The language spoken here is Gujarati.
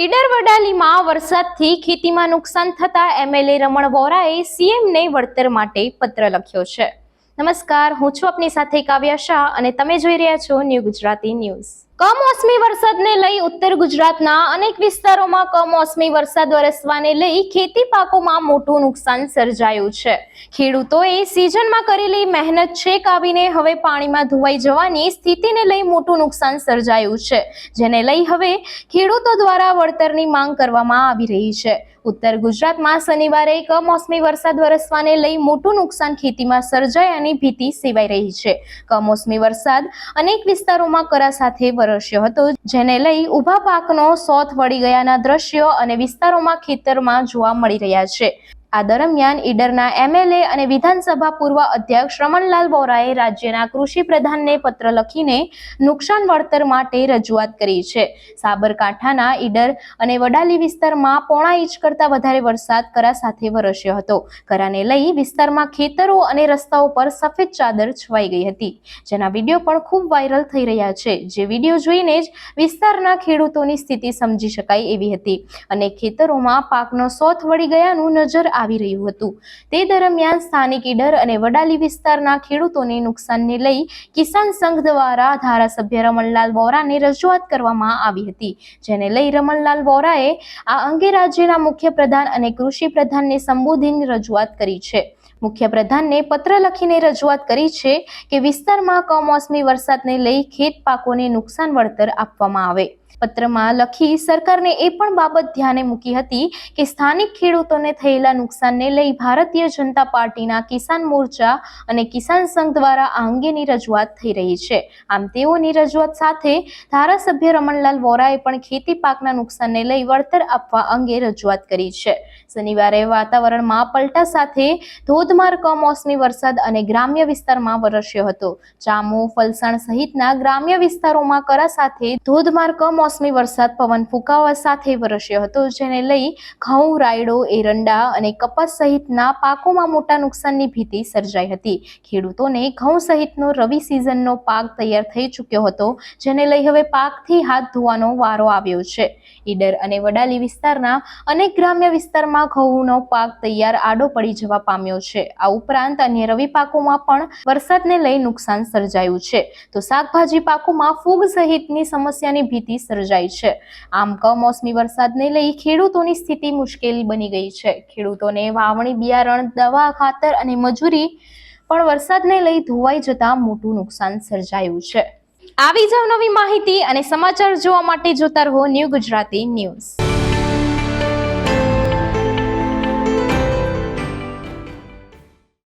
ઈડર વડાલીમાં વરસાદથી ખેતીમાં નુકસાન થતા એમએલએ રમણ વોરાએ સીએમને વળતર માટે પત્ર લખ્યો છે. નમસ્કાર, હું છું આપની સાથે કાવ્યા શાહ અને તમે જોઈ રહ્યા છો ન્યૂ ગુજરાતી ન્યૂઝ. કમોસમી વરસાદને લઈ ઉત્તર ગુજરાતના અનેક વિસ્તારોમાં કમોસમી વરસાદ વરસવાને લઈ ખેતી પાકોમાં મોટું નુકસાન સર્જાયું છે. ખેડૂતોએ સિઝનમાં કરેલી મહેનત છેક આવીને હવે પાણીમાં ધોવાઈ જવાની સ્થિતિને લઈ મોટું નુકસાન સર્જાયું છે. જેને લઈ હવે ખેડૂતો દ્વારા વળતરની માંગ કરવામાં આવી રહી છે. ઉત્તર ગુજરાતમાં શનિવારે કમોસમી વરસાદ વરસવાને લઈ મોટું નુકસાન ખેતીમાં સર્જાયાની ભીતિ સેવાઈ રહી છે. કમોસમી વરસાદ અનેક વિસ્તારોમાં કરા સાથે વરસ્યો હતો, જેને લઈ ઊભા પાકનો સોથ વળી ગયાના દ્રશ્યો અને વિસ્તારોમાં ખેતરમાં જોવા મળી રહ્યા છે. આ દરમિયાન ઈડરના એમએલએ અને વિધાનસભા પૂર્વ અધ્યક્ષ રમણલાલ વોરાએ રાજ્યના કૃષિ પ્રધાનને પત્ર લખીને નુકસાન વળતર માટે રજૂઆત કરી છે. સાબરકાંઠાના ઈડર અને વડાલી વિસ્તારમાં પોણા ઇંચ કરતાં વધારે વરસાદ કરા સાથે વરસ્યો હતો. કરાને લઈ વિસ્તારમાં ખેતરો અને રસ્તાઓ પર સફેદ ચાદર છવાઈ ગઈ હતી. જેના વીડિયો પણ ખૂબ વાયરલ થઈ રહ્યા છે. જે વીડિયો જોઈને જ વિસ્તારના ખેડૂતોની સ્થિતિ સમજી શકાય એવી હતી અને ખેતરોમાં પાકનો સોથ વળી ગયાનું નજર આવી રહ્યું હતું. તે દરમિયાન સ્થાનિક ઈડર અને વડાલી વિસ્તારના ખેડૂતોને નુકસાનને લઈ કિસાન સંઘ દ્વારા ધારાસભ્ય રમણલાલ વોરાને રજૂઆત કરવામાં આવી હતી, જેને લઈ રમણલાલ વોરાએ આ અંગે રાજ્યના મુખ્ય પ્રધાન અને કૃષિ પ્રધાનને સંબોધીને રજૂઆત કરી છે. મુખ્ય પ્રધાનને પત્ર લખીને રજૂઆત કરી છે કે વિસ્તારમાં કમોસમી વરસાદને લઈ ખેત પાકોને નુકસાન વળતર આપવામાં આવે. પત્રમાં લખી સરકારને એ પણ બાબત ધ્યાને મૂકી હતી કે સ્થાનિક ખેડૂતોને થયેલા નુકસાનને લઈ ભારતીય જનતા પાર્ટીના કિસાન મોરચા અને કિસાન સંઘ દ્વારા આ અંગેની રજૂઆત થઈ રહી છે. આમ તેઓની રજૂઆત સાથે ધારાસભ્ય રમણલાલ વોરાએ પણ ખેતી પાકના નુકસાનને લઈ વળતર આપવા અંગે રજૂઆત કરી છે. શનિવારે વાતાવરણમાં પલટા સાથે ધોધમાર કમોસમી વરસાદ અને ગ્રામ્ય વિસ્તારમાં વરસ્યો હતો. જામો ફલસાણ સહિતના ગ્રામ્ય વિસ્તારોમાં કરા સાથે ધોધમાર કમોસમી વરસાદ પવન ફૂંકાવા સાથે વરસ્યો હતો, જેને લઈ ઘઉં, રાયડો, એરંડા અને કપાસ સહિતના પાકોમાં મોટા નુકસાનની ભીતિ સર્જાઈ હતી. ખેડૂતોને ઘઉં સહિતનો રવિ સિઝનનો પાક તૈયાર થઈ ચૂક્યો હતો, જેને લઈ હવે પાકથી હાથ ધોવાનો વારો આવ્યો છે. ઈડર અને વડાલી વિસ્તારના અનેક ગ્રામ્ય વિસ્તારમાં ઘઉંનો પાક તૈયાર આડો પડી જવા પામ્યો છે. આ ઉપરાંત અન્ય રવિ પાકોમાં પણ વરસાદને લઈ નુકસાન સર્જાયું છે. તો શાકભાજી પાકોમાં ફૂગ સહિતની સમસ્યાની ભીતિ સર્જાઈ છે. આમ કમોસમી વરસાદને લઈ ખેડૂતોની સ્થિતિ મુશ્કેલ બની ગઈ છે. ખેડૂતોને વાવણી, બિયારણ, દવા, ખાતર અને મજૂરી પણ વરસાદને લઈ ધોવાઈ જતા મોટું નુકસાન સર્જાયું છે. આવી જ નવી માહિતી અને સમાચાર જોવા માટે જોતા રહો ન્યૂ ગુજરાતી ન્યૂઝ.